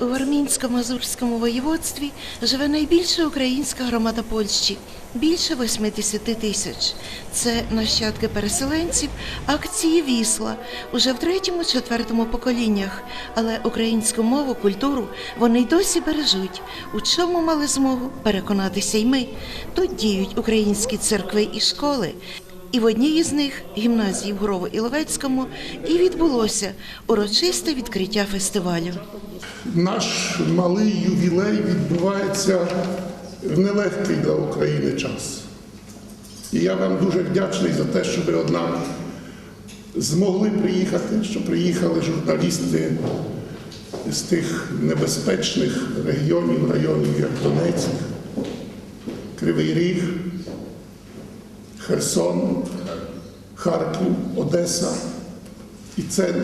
У Армінсько-Мазурському воєводстві живе найбільша українська громада Польщі більше 80 тисяч. Це нащадки переселенців акції Вісла уже в третьому-четвертому поколіннях. Але українську мову, культуру вони й досі бережуть. У чому мали змогу переконатися й ми. Тут діють українські церкви і школи. І в одній із них, гімназії в Гурово-Іловецькому, і відбулося урочисте відкриття фестивалю. Наш малий ювілей відбувається в нелегкий для України час. І я вам дуже вдячний за те, що ви однак змогли приїхати, що приїхали журналісти з тих небезпечних регіонів, районів, як Донецьк, Кривий Ріг, Херсон, Харків, Одеса і це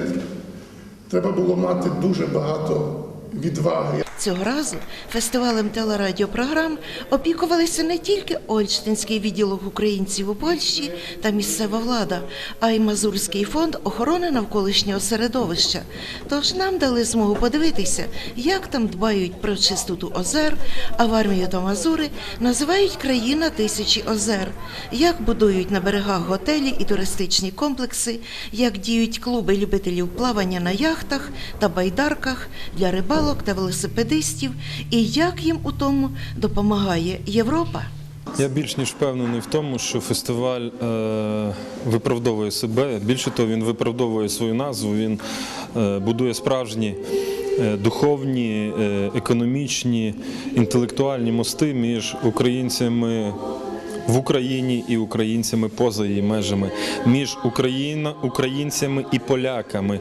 треба було мати дуже багато відваги. Цього разу фестивалем телерадіопрограм опікувалися не тільки Ольштинський відділок українців у Польщі та місцева влада, а й Мазурський фонд охорони навколишнього середовища. Тож нам дали змогу подивитися, як там дбають про чистоту озер, а в армію та Мазури називають країна тисячі озер, як будують на берегах готелі і туристичні комплекси, як діють клуби любителів плавання на яхтах та байдарках для рибалок та велосипедистів, і як їм у тому допомагає Європа. Я більш ніж впевнений в тому, що фестиваль е, виправдовує себе. Більше того, він виправдовує свою назву. Він е, будує справжні е, духовні, е, економічні, інтелектуальні мости між українцями. В Україні і українцями поза її межами, між Україна, українцями і поляками.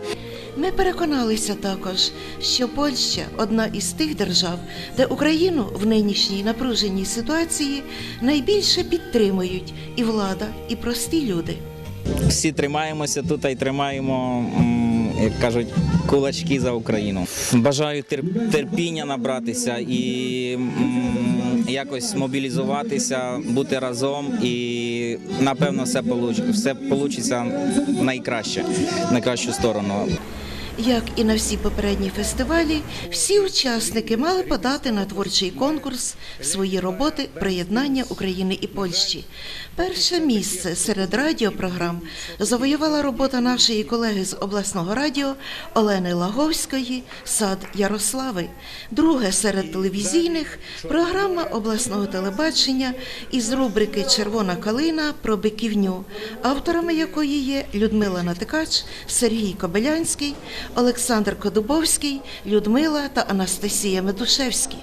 Ми переконалися також, що Польща одна із тих держав, де Україну в нинішній напруженій ситуації найбільше підтримують і влада, і прості люди. Всі тримаємося тут і тримаємо, як кажуть, кулачки за Україну. Бажаю тер- терпіння набратися і якось мобілізуватися, бути разом, і напевно все получ- все найкраще, найкращу сторону. Як і на всі попередні фестивалі, всі учасники мали подати на творчий конкурс свої роботи приєднання України і Польщі. Перше місце серед радіопрограм завоювала робота нашої колеги з обласного радіо Олени Лаговської Сад Ярослави. Друге серед телевізійних програма обласного телебачення із рубрики Червона калина про биківню, авторами якої є Людмила Натикач, Сергій Кобилянський, Олександр Кодубовський, Людмила та Анастасія Медушевські.